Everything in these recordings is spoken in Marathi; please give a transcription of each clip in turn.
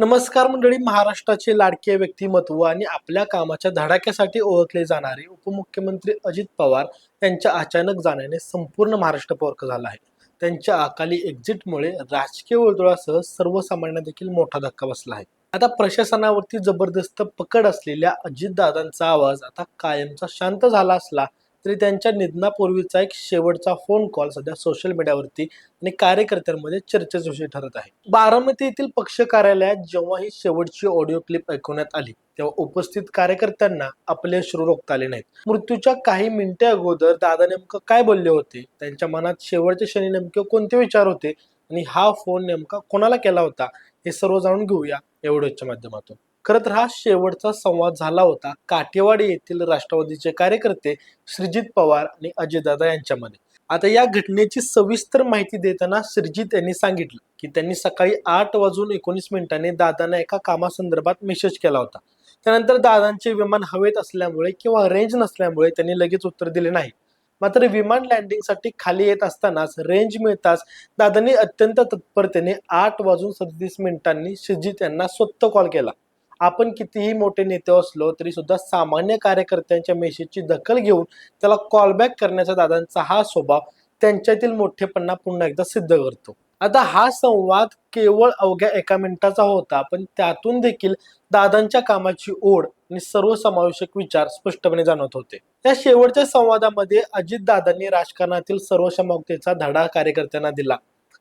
नमस्कार मंडळी महाराष्ट्राचे लाडके व्यक्तिमत्व आणि आपल्या कामाच्या धडाक्यासाठी ओळखले जाणारे उपमुख्यमंत्री अजित पवार यांच्या अचानक जाण्याने संपूर्ण महाराष्ट्र पोरक झाला आहे. त्यांच्या अकाली एक्झिटमुळे राजकीय वर्तुळासह सर्वसामान्य देखील मोठा धक्का बसला आहे. आता प्रशासनावरती जबरदस्त पकड असलेल्या अजितदादांचा आवाज आता कायमचा शांत झाला असला तरी त्यांच्या निधनापूर्वीचा एक शेवटचा फोन कॉल सध्या सोशल मीडियावरती आणि कार्यकर्त्यांमध्ये चर्चेचा विषय ठरत आहे. बारामती येथील पक्ष कार्यालयात जेव्हा ही शेवटची ऑडिओ क्लिप ऐकवण्यात आली तेव्हा उपस्थित कार्यकर्त्यांना आपले श्रू रोखता आले नाहीत. मृत्यूच्या काही मिनिटे अगोदर दादा नेमकं काय बोलले होते? त्यांच्या मनात शेवटच्या क्षणी नेमके कोणते विचार होते? आणि हा फोन नेमका कोणाला केला होता? हे सर्व जाणून घेऊया एवढ्याच्या माध्यमातून. खरं तर हा शेवटचा संवाद झाला होता काठेवाडी येथील राष्ट्रवादीचे कार्यकर्ते श्रीजित पवार आणि अजयदादा यांच्यामध्ये. आता या घटनेची सविस्तर माहिती देताना श्रीजित यांनी सांगितलं की त्यांनी सकाळी आठ वाजून एकोणीस मिनिटांनी दादांना एका कामासंदर्भात मेसेज केला होता. त्यानंतर दादांचे विमान हवेत असल्यामुळे किंवा रेंज नसल्यामुळे त्यांनी लगेच उत्तर दिले नाही. मात्र विमान लँडिंगसाठी खाली येत असतानाच रेंज मिळताच दादांनी अत्यंत तत्परतेने आठ वाजून सदतीस मिनिटांनी श्रीजित यांना स्वतः कॉल केला. आपण कितीही मोठे नेते असलो तरी सुद्धा सामान्य कार्यकर्त्यांच्या मेसेजची दखल घेऊन त्याला कॉलबॅक करण्याचा दादांचा हा स्वभाव त्यांच्यातील मोठेपणा पुन्हा एकदा सिद्ध करतो. आता हा संवाद केवळ अवघ्या एका मिनिटाचा होता पण त्यातून देखील दादांच्या कामाची ओढ आणि सर्वसमावेशक विचार स्पष्टपणे जाणवत होते. या शेवटच्या संवादामध्ये अजितदादांनी राजकारणातील सर्वसमावेकतेचा धडा कार्यकर्त्यांना दिला.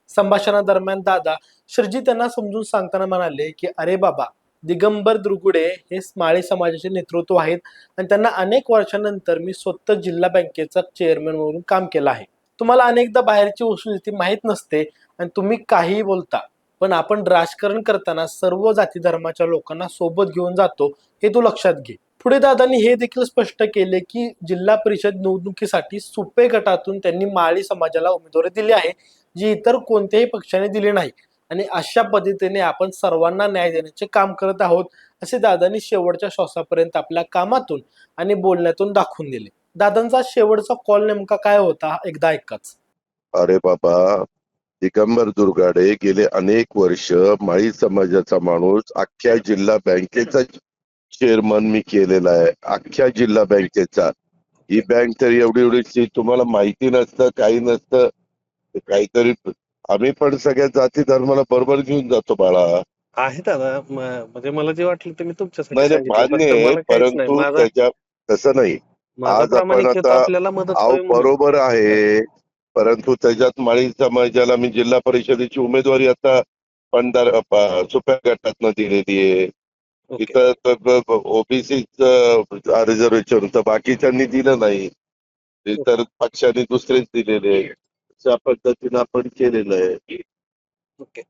संभाषणादरम्यान दादा श्रीजी यांना समजून सांगताना म्हणाले की अरे बाबा दिगंबर दुर्गुडे हे माळी समाजाचे नेतृत्व आहेत. आणि त्यांना अनेक वर्षानंतर मी स्वतः जिल्हा बँकेचा चेअरमॅन म्हणून काम केलं आहे. तुम्हाला अनेकदा बाहेरची वस्तुस्थिती माहीत नसते आणि तुम्ही काहीही बोलता पण आपण राजकारण करताना सर्व जाती धर्माच्या लोकांना सोबत घेऊन जातो हे तू लक्षात घे. पुढे दादांनी हे देखील स्पष्ट केले की जिल्हा परिषद निवडणुकीसाठी सुपे गटातून त्यांनी माळी समाजाला उमेदवारी दिली आहे जी इतर कोणत्याही पक्षाने दिली नाही. आणि अशा पद्धतीने आपण सर्वांना न्याय देण्याचे काम करत आहोत असे दादांनी शेवटच्या श्वासापर्यंत आपल्या कामातून आणि बोलण्यातून दाखवून दिले. दादांचा शेवटचा कॉल नेमका काय होता? एकदा ऐकाच. अरे बाबा दिगंबर दुर्गाडे गेले अनेक वर्ष माळी समाजाचा माणूस अख्ख्या जिल्हा बँकेचा चेअरमन मी केलेला आहे. अख्ख्या जिल्हा बँकेचा. ही बँक तर एवढी एवढीची तुम्हाला माहिती नसतं काही नसतं. काहीतरी आम्ही पण सगळ्या जाती धर्माला बरोबर घेऊन जातो बाळा. आहे दादा म- म्हणजे मला जे वाटलं ते मी तुमच्यासाठी नाही. मान्य आहे. परंतु त्याच्या तसं नाही. आज आपण आता- आपल्याला मदत अहो होईल म्हणून. बरोबर आहे. परंतु त्याच्यात माळी समाजाला मी जिल्हा परिषदेची उमेदवारी आता पंधर सुप्या गटातनं दिलेली आहे. ओके. तिथं ओबीसीच रिझर्वेशन होतं बाकीच्यांनी दिलं नाही. इतर पक्षांनी दुसरेच दिलेले अशा पद्धतीनं आपण केलेलं आहे. ओके.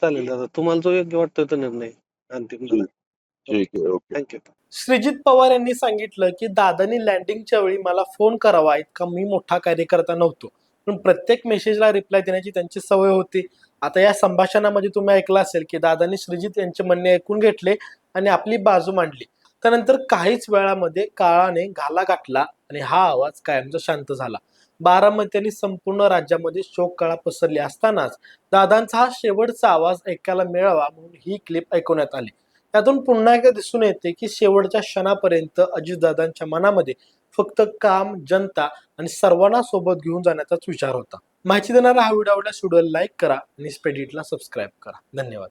चालेल दादा तुम्हाला जो योग्य वाटतोय तो निर्णय अंतिम ठीक आहे ओके. थँक्यू श्रीजित पवार यांनी सांगितलं की दादांनी लँडिंगच्या वेळी मला फोन करावा इतका मी मोठा कार्यकर्ता नव्हतो. पण प्रत्येक मेसेजला रिप्लाय देण्याची त्यांची सवय होती. आता या संभाषणामध्ये तुम्ही ऐकलं असेल की दादांनी श्रीजित यांचे म्हणणे ऐकून घेतले आणि आपली बाजू मांडली. त्यानंतर काहीच वेळामध्ये काळाने घाला गाठला आणि हा आवाज कायमचा शांत झाला. बारामती आणि संपूर्ण राज्यामध्ये शोक कळा पसरली असतानाच दादांचा हा शेवटचा आवाज ऐकायला मिळावा म्हणून ही क्लिप ऐकवण्यात आली. त्यातून पुन्हा एकदा दिसून येते की शेवटच्या क्षणापर्यंत अजितदादांच्या मनामध्ये फक्त काम जनता आणि सर्वांना सोबत घेऊन जाण्याचाच विचार होता. माहिती देणारा हा व्हिडिओ आवडल्यास व्हिडिओला लाईक करा आणि स्पेडिटला सबस्क्राईब करा. धन्यवाद.